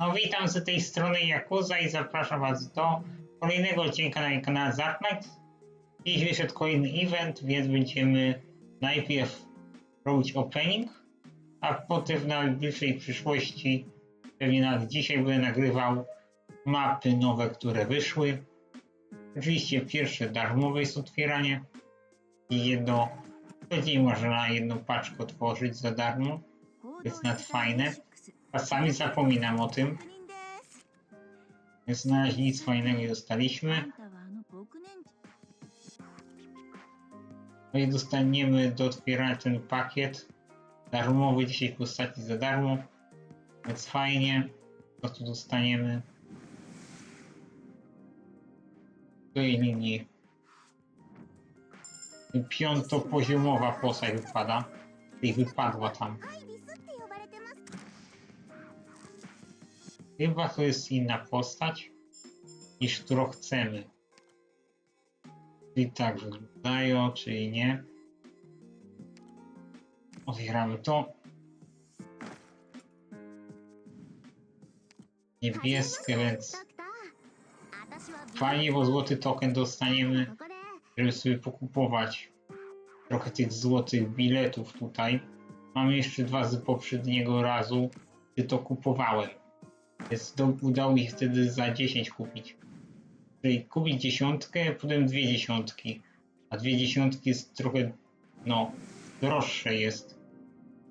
No witam z tej strony Jakuza i zapraszam was do kolejnego odcinka na kanale Zarknight. Dziś wyszedł kolejny event, więc będziemy najpierw robić opening, a potem w najbliższej przyszłości, pewnie nawet dzisiaj będę nagrywał mapy nowe, które wyszły. Oczywiście pierwsze darmowe jest otwieranie i jedno, później można jedną paczkę otworzyć za darmo. jest nawet fajne. Czasami zapominam o tym, na razie nic fajnego nie dostaliśmy. No i dostaniemy do otwierania ten pakiet darmowy 10 postaci za darmo, więc fajnie. To tu dostaniemy w tej linii piątopoziomowa postać wypada. I wypadła tam. Chyba to jest inna postać niż którą chcemy. Czyli tak wyglądają, czyli nie. Otwieramy to. Niebieskie, więc fajnie, bo złoty token dostaniemy, żeby sobie pokupować trochę tych złotych biletów tutaj. Mam jeszcze dwa z poprzedniego razu, gdy to kupowałem. Więc do, udało mi się wtedy za 10 kupić. Czyli kupić dziesiątkę, potem dwie dziesiątki. A dwie dziesiątki jest trochę, no, droższe jest.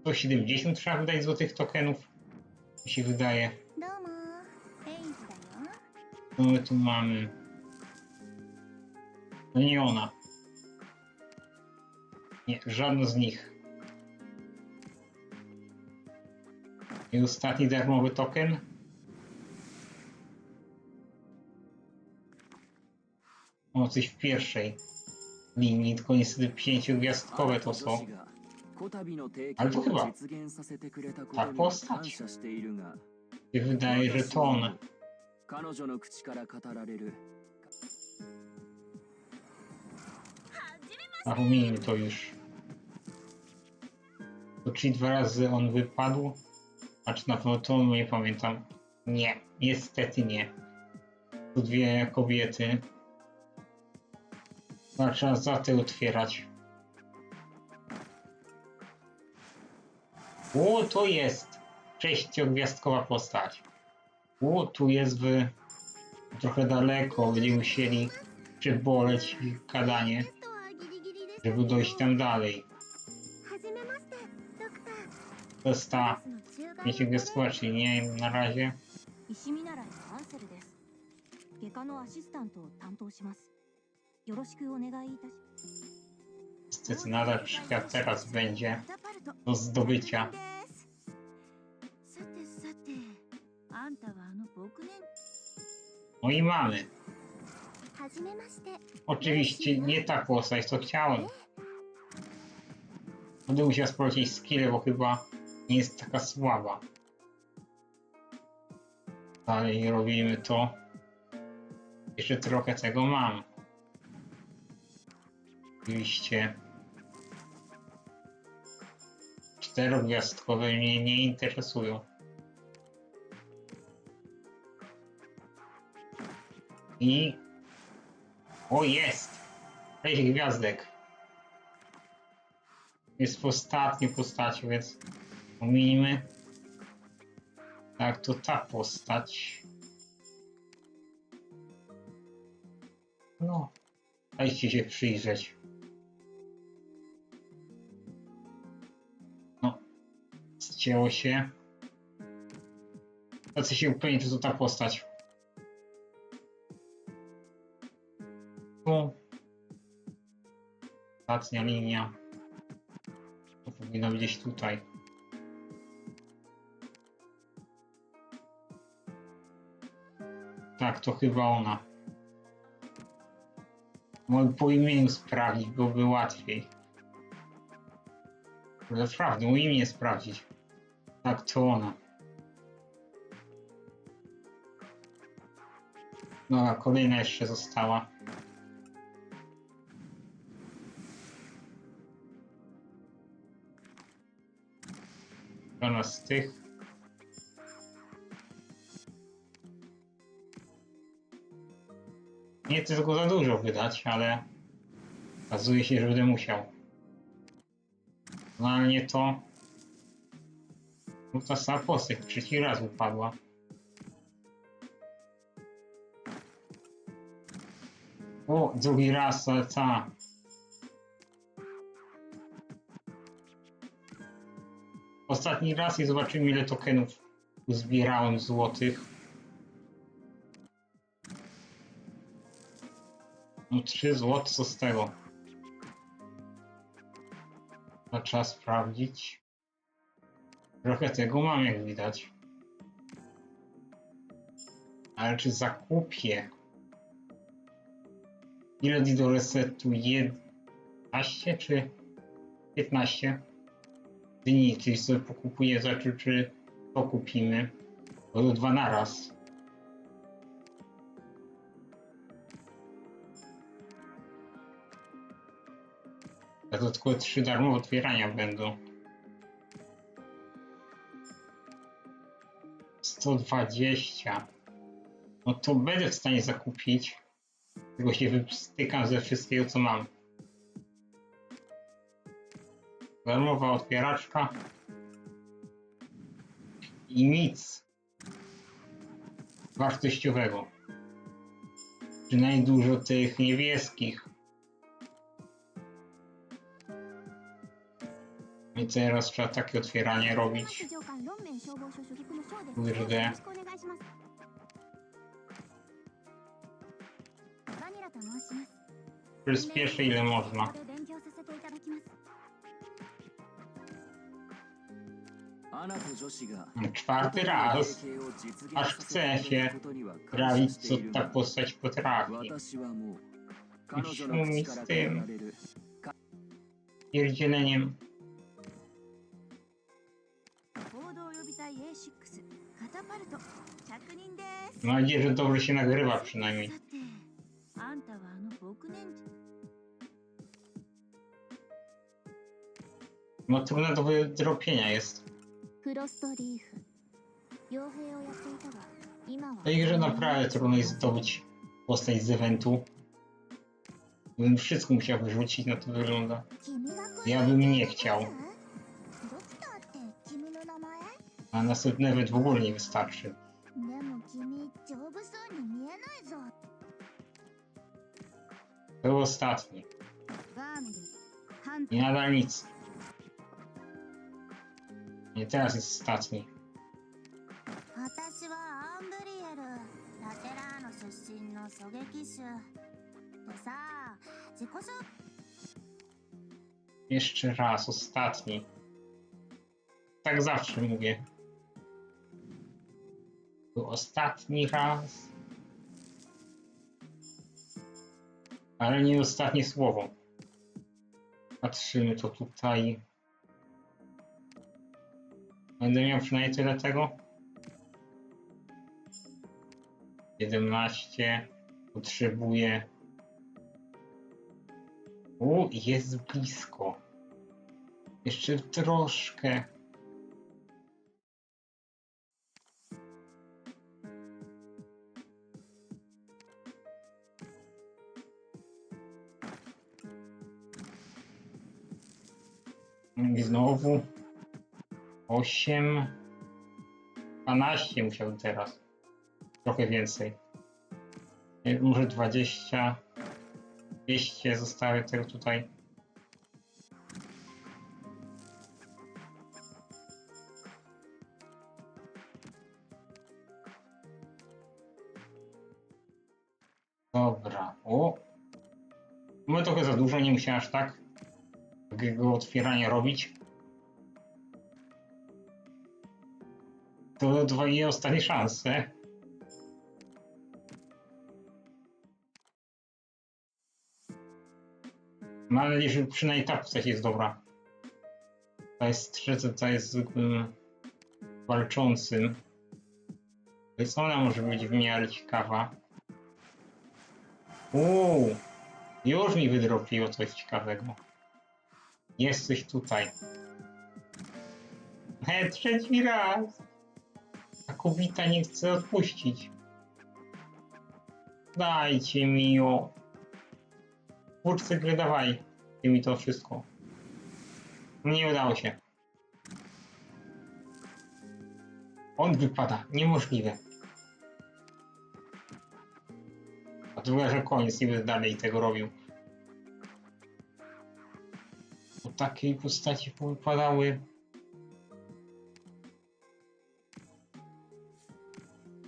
170 trzeba wydać złotych tokenów. Mi się wydaje. Co my tu mamy? No nie ona. Nie, żadna z nich. I ostatni darmowy token. północy w pierwszej linii, tylko niestety pięciogwiazdkowe to są. Ale to chyba ta postać. I wydaje, że to one. A umieli to już. To czyli dwa razy on wypadł. A czy na pewno to nie pamiętam? Nie, niestety nie. Tu dwie kobiety. A trzeba za te otwierać. O, to jest sześciogwiazdkowa postać. O, tu jest w... trochę daleko. Będziemy musieli przeboleć ich gadanie, żeby dojść tam dalej. To jest ta pięciogwiazdkowa, czyli nie wiem na razie. 石見習いのアンセルです外科のアシスタントを担当します よろしくお願いいたし Niestety nadal przykład teraz będzie ザパルト do zdobycia. さてさてあんたはあの僕ね No i mamy. はじめまして Oczywiście nie ta postać, co chciałem. Będę musiał sprawdzić skille, bo chyba nie jest taka słaba. Dalej robimy to. Jeszcze trochę tego mam. Oczywiście. Czterogwiazdkowe mnie nie interesują. I... O jest! Sześć gwiazdek. Jest w ostatniej postaci, więc ominimy. Tak, to ta postać. No, dajcie się przyjrzeć. Zcięło się. Tacy się upewnić, że to ta postać. Tu. Ostatnia linia. To powinno być gdzieś tutaj. Tak, to chyba ona. Mogę po imieniu sprawdzić, byłoby łatwiej. Naprawdę, mu imię sprawdzić. Tak, to ona. No, a kolejna jeszcze została. Ona z tych. Nie chcę tylko za dużo wydać, ale okazuje się, że będę musiał. No to no ta sama postać trzeci raz upadła. O, drugi raz, ta. Ostatni raz i zobaczymy ile tokenów uzbierałem złotych. No 3 zł, co z tego? To trzeba sprawdzić. Trochę tego mam, jak widać. Ale czy zakupię? Ile do resetu? 11 czy 15 dni? Czyli sobie pokupuję za czy, czy to kupimy? Bo to dwa na raz. A to tylko trzy darmowe otwierania będą. 120. No to będę w stanie zakupić. Tylko się wypstykam ze wszystkiego, co mam. Darmowa otwieraczka. I nic wartościowego. Przynajmniej dużo tych niebieskich. I teraz trzeba takie otwieranie robić. Kurde. Przyspieszy ile można. Czwarty raz. Aż chce się prawić, co ta postać potrafi. I mi z tym pierdzieleniem Mam nadzieję, że dobrze się nagrywa przynajmniej. No trudne do wydropienia jest. Tej grze naprawdę trudno jest zdobyć postać z eventu. Bym wszystko musiał wyrzucić, na to wygląda. Ja bym nie chciał. a następny event w ogóle nie wystarczy. Był ostatni. I nadal nic. Nie teraz jest ostatni. Jeszcze raz, ostatni. Tak zawsze mówię. Ostatni raz. Ale nie ostatnie słowo. Patrzymy to tutaj. Będę miał przynajmniej tyle tego. 17. Potrzebuję. U, jest blisko. Jeszcze troszkę. Znowu. 8. 12 musiałbym teraz. Trochę więcej. Nie, Może 20. 200 zostawię tego tutaj. Dobra. O! Mamy trochę za dużo, nie musiałem aż tak takiego otwierania robić. To dwie ostatnie szanse. Mam nadzieję, że przynajmniej ta postać jest dobra. Ta jest trzecie, ta jest zwykłym walczącym. Więc ona może być w miarę ciekawa. Uuu, już mi wydropiło coś ciekawego. Jest coś tutaj. He, trzeci raz. A kobieta nie chce odpuścić. Dajcie mi ją. Twórcy gry. Dajcie mi to wszystko. Nie udało się. On wypada. Niemożliwe. A wygląda, że koniec. Nie będę dalej tego robił. Takiej postaci wypadały.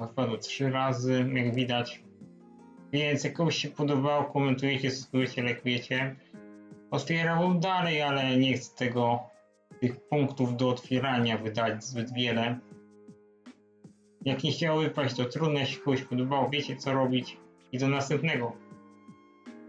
Wypadło trzy razy, jak widać. Więc jak komuś się podobało, komentujecie, subskrybujecie, lajkujecie. Otwierałbym dalej, ale nie chcę tego, tych punktów do otwierania wydać zbyt wiele. Jak nie chciało wypaść, to trudno, jeśli komuś podobało, wiecie co robić. I do następnego.